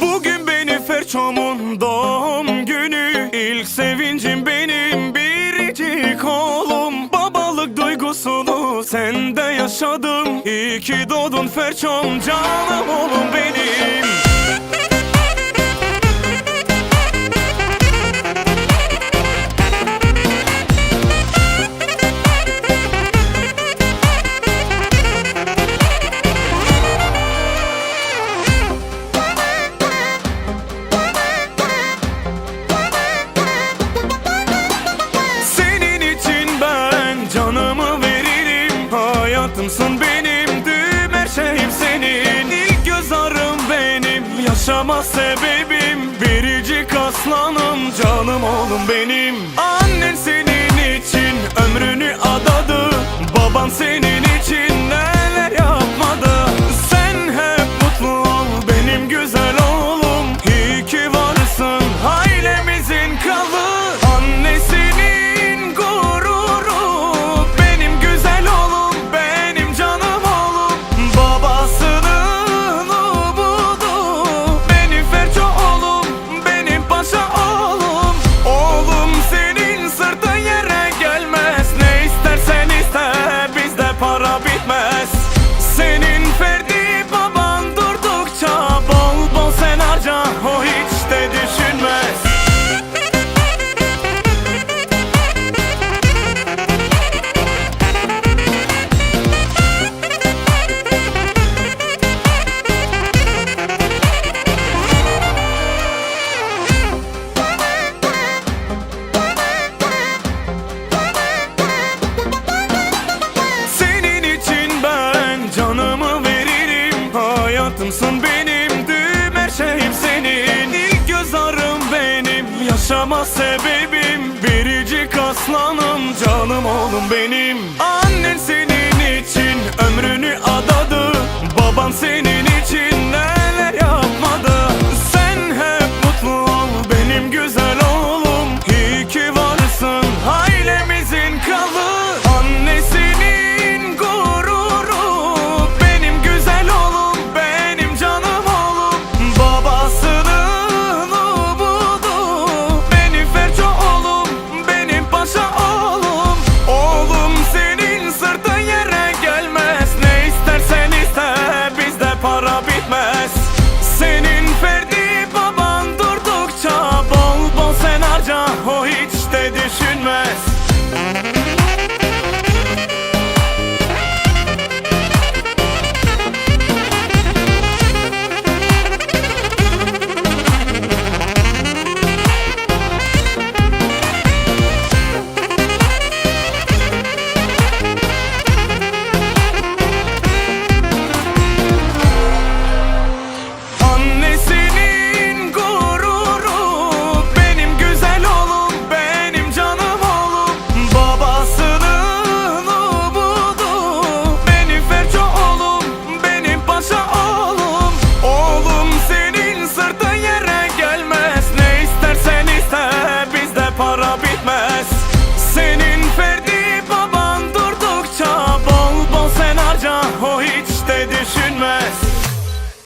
Bugün beni Ferçom'un doğum günü. İlk sevincim benim biricik oğlum. Babalık duygusunu sende yaşadım. İyi ki doğdun Ferçom canım oğlum benim Hayatımsın benim tüm her şeyim senin. İlk göz ağrım benim Yaşama sebebim. Biricik aslanım Canım oğlum benim. Annen Canımsın benimdim her şeyim senin. İlk göz ağrım benim yaşama sebebim. Biricik aslanım canım oğlum benim. Annen senin için düşünmez.